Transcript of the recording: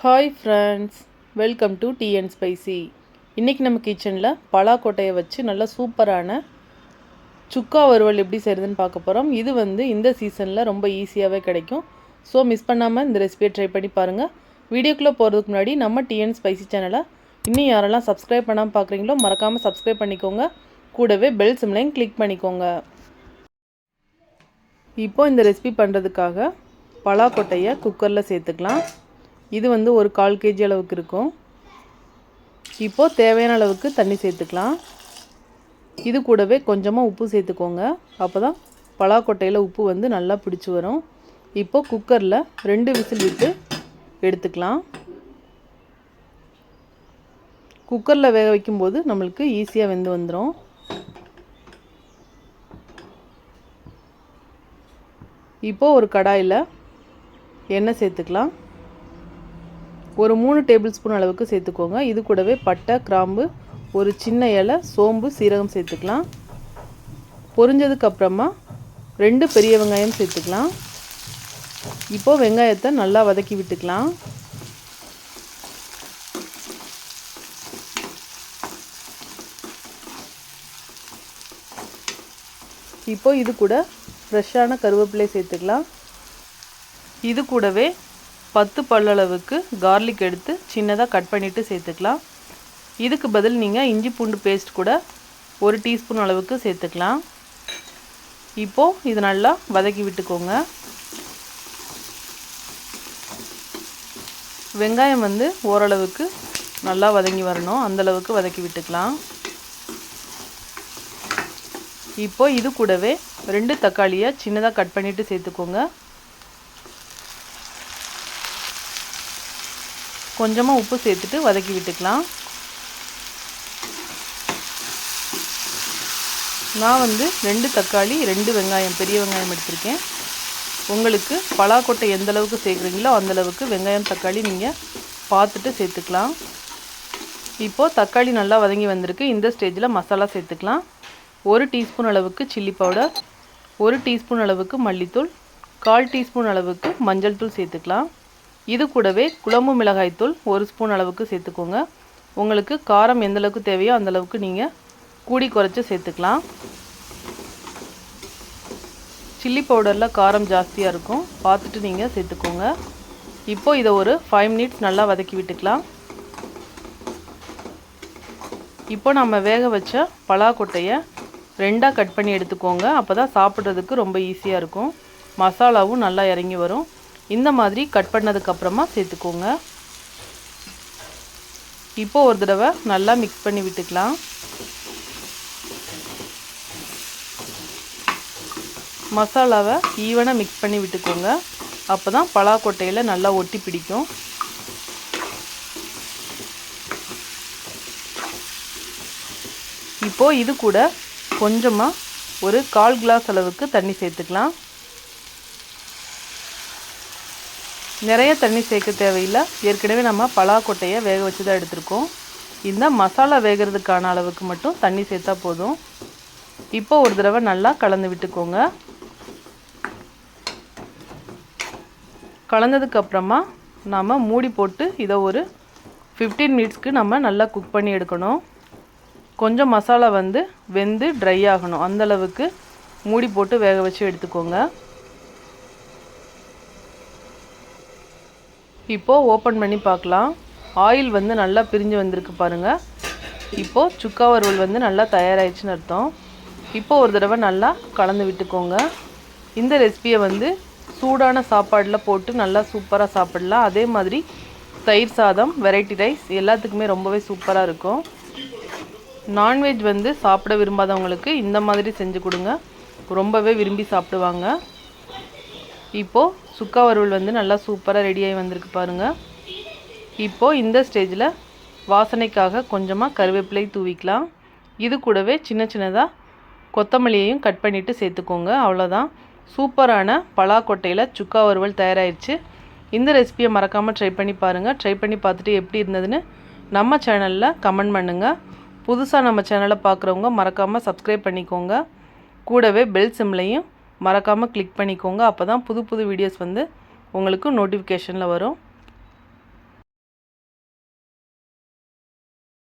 Hi friends welcome to tea and spicy இன்றைக்கி நம்ம கிச்சனில் பலாக்கொட்டையை வச்சு நல்லா சூப்பரான சுக்கா வறுவல் எப்படி செய்கிறதுன்னு பார்க்க போகிறோம் இது வந்து இந்த சீசனில் ரொம்ப ஈஸியாகவே கிடைக்கும். ஸோ மிஸ் பண்ணாமல் இந்த ரெசிபியை ட்ரை பண்ணி பாருங்கள் வீடியோக்குள்ளே போகிறதுக்கு முன்னாடி நம்ம டீ அண்ட் ஸ்பைசி சேனலை இன்னும் யாரெல்லாம் சப்ஸ்கிரைப் பண்ணாமல் பார்க்குறீங்களோ மறக்காமல் சப்ஸ்கிரைப் பண்ணிக்கோங்க. கூடவே பெல் சிம்லையும் கிளிக் பண்ணிக்கோங்க. இப்போது இந்த ரெசிபி பண்ணுறதுக்காக பலாக்கொட்டையை குக்கரில் சேர்த்துக்கலாம். இது வந்து ஒரு கால் கேஜி அளவுக்கு இருக்கும். இப்போது தேவையான அளவுக்கு தண்ணி சேர்த்துக்கலாம். இது கூடவே கொஞ்சமாக உப்பு சேர்த்துக்கோங்க. அப்போ தான் பலாக்கொட்டையில் உப்பு வந்து நல்லா பிடிச்சி வரும். இப்போது குக்கரில் ரெண்டு விசில் விட்டு எடுத்துக்கலாம். குக்கரில் வேக வைக்கும்போது நம்மளுக்கு ஈஸியாக வெந்து வந்துடும் இப்போது ஒரு கடாயில் எண்ணெய் சேர்த்துக்கலாம். ஒரு மூணு டேபிள் ஸ்பூன் அளவுக்கு சேர்த்துக்கோங்க. இது கூடவே பட்டை கிராம்பு ஒரு சின்ன இலை சோம்பு சீரகம் சேர்த்துக்கலாம். பொரிஞ்சதுக்கு அப்புறமா ரெண்டு பெரிய வெங்காயம் சேர்த்துக்கலாம். இப்போது வெங்காயத்தை நல்லா வதக்கி விட்டுக்கலாம். இப்போ இது கூட ஃப்ரெஷ்ஷான கருவேப்பிலை சேர்த்துக்கலாம். இது கூடவே பத்து பல்லளவுக்கு கார்லிக் எடுத்து சின்னதாக கட் பண்ணிவிட்டு சேர்த்துக்கலாம். இதுக்கு பதில் நீங்கள் இஞ்சி பூண்டு பேஸ்ட் கூட ஒரு டீஸ்பூன் அளவுக்கு சேர்த்துக்கலாம். இப்போது இது நல்லா வதக்கி விட்டுக்கோங்க. வெங்காயம் வந்து ஓரளவுக்கு நல்லா வதங்கி வரணும். அந்தளவுக்கு வதக்கி விட்டுக்கலாம். இப்போது இது கூடவே ரெண்டு தக்காளியை சின்னதாக கட் பண்ணிவிட்டு சேர்த்துக்கோங்க. கொஞ்சமாக உப்பு சேர்த்துட்டு வதக்கி விட்டுக்கலாம். நான் வந்து ரெண்டு தக்காளி ரெண்டு வெங்காயம் பெரிய வெங்காயம் எடுத்திருக்கேன். உங்களுக்கு பலாக்கொட்டை எந்த அளவுக்கு சேர்க்குறீங்களோ அந்தளவுக்கு வெங்காயம் தக்காளி நீங்கள் பார்த்துட்டு சேர்த்துக்கலாம். இப்போது தக்காளி நல்லா வதங்கி வந்திருக்கு. இந்த ஸ்டேஜில் மசாலா சேர்த்துக்கலாம். ஒரு டீஸ்பூன் அளவுக்கு சில்லி பவுடர் ஒரு டீஸ்பூன் அளவுக்கு மல்லித்தூள் கால் டீஸ்பூன் அளவுக்கு மஞ்சள் தூள் சேர்த்துக்கலாம். இது கூடவே குழம்பு மிளகாய்த்தூள் ஒரு ஸ்பூன் அளவுக்கு சேர்த்துக்கோங்க. உங்களுக்கு காரம் எந்தளவுக்கு தேவையோ அந்தளவுக்கு நீங்கள் கூடி குறைச்சி சேர்த்துக்கலாம். சில்லி பவுடரில் காரம் ஜாஸ்தியாக இருக்கும். பார்த்துட்டு நீங்கள் சேர்த்துக்கோங்க. இப்போது இதை ஒரு ஃபைவ் மினிட்ஸ் நல்லா வதக்கி விட்டுக்கலாம். இப்போ நம்ம வேக வச்ச பலாக்கொட்டையை ரெண்டாக கட் பண்ணி எடுத்துக்கோங்க. அப்போ தான் சாப்பிட்றதுக்கு ரொம்ப ஈஸியாக இருக்கும். மசாலாவும் நல்லா இறங்கி வரும். இந்த மாதிரி கட் பண்ணதுக்கப்புறமா சேர்த்துக்கோங்க. இப்போ ஒரு தடவை நல்லா மிக்ஸ் பண்ணி விட்டுக்கலாம். மசாலாவை ஈவனாக மிக்ஸ் பண்ணி விட்டுக்கோங்க. அப்போ தான் பலாக்கொட்டையில் நல்லா ஒட்டி பிடிக்கும். இப்போது இது கூட கொஞ்சமாக ஒரு கால் கிளாஸ் அளவுக்கு தண்ணி சேர்த்துக்கலாம். நிறைய தண்ணி சேர்க்க தேவையில்லை. ஏற்கனவே நம்ம பலாக்கொட்டையை வேக வச்சு தான் எடுத்திருக்கோம். இந்த மசாலா வேகிறதுக்கான அளவுக்கு மட்டும் தண்ணி சேர்த்தா போதும். இப்போ ஒரு தடவை நல்லா கலந்து விட்டுக்கோங்க. கலந்ததுக்கப்புறமா நாம் மூடி போட்டு இதை ஒரு ஃபிஃப்டீன் மினிட்ஸ்க்கு நம்ம நல்லா குக் பண்ணி எடுக்கணும். கொஞ்சம் மசாலா வந்து வெந்து ட்ரை ஆகணும். அந்தளவுக்கு மூடி போட்டு வேக வச்சு எடுத்துக்கோங்க. இப்போது ஓப்பன் பண்ணி பார்க்கலாம். ஆயில் வந்து நல்லா பிரிஞ்சு வந்திருக்கு பாருங்கள் இப்போது சுக்கா வறுவல் வந்து நல்லா தயாராகிடுச்சுன்னு அர்த்தம். இப்போது ஒரு தடவை நல்லா கலந்து விட்டுக்கோங்க. இந்த ரெசிபியை வந்து சூடான சாப்பாடில் போட்டு நல்லா சூப்பராக சாப்பிடலாம். அதே மாதிரி தயிர் சாதம் வெரைட்டி ரைஸ் எல்லாத்துக்குமே ரொம்பவே சூப்பராக இருக்கும். நான்வெஜ் வந்து சாப்பிட விரும்பாதவங்களுக்கு இந்த மாதிரி செஞ்சு கொடுங்க. ரொம்பவே விரும்பி சாப்பிடுவாங்க. இப்போது சுக்கா வறுவல் வந்து நல்லா சூப்பராக ரெடியாகி வந்திருக்கு பாருங்கள் இப்போது இந்த ஸ்டேஜில் வாசனைக்காக கொஞ்சமாக கருவேப்பிலை தூவிக்கலாம். இது கூடவே சின்ன சின்னதாக கொத்தமல்லியையும் கட் பண்ணிவிட்டு சேர்த்துக்கோங்க. அவ்வளோதான் சூப்பரான பலாக்கொட்டையில் சுக்கா வறுவல் தயாராகிடுச்சு இந்த ரெசிபியை மறக்காமல் ட்ரை பண்ணி பாருங்கள் ட்ரை பண்ணி பார்த்துட்டு எப்படி இருந்ததுன்னு நம்ம சேனலில் கமெண்ட் பண்ணுங்கள் புதுசாக நம்ம சேனலை பார்க்குறவங்க மறக்காமல் சப்ஸ்கிரைப் பண்ணிக்கோங்க. கூடவே பெல் சிம்லையும் மறக்காமல் கிளிக் பண்ணிக்கோங்க. அப்போ தான் புது புது வீடியோஸ் வந்து உங்களுக்கு நோட்டிஃபிகேஷனில் வரும்.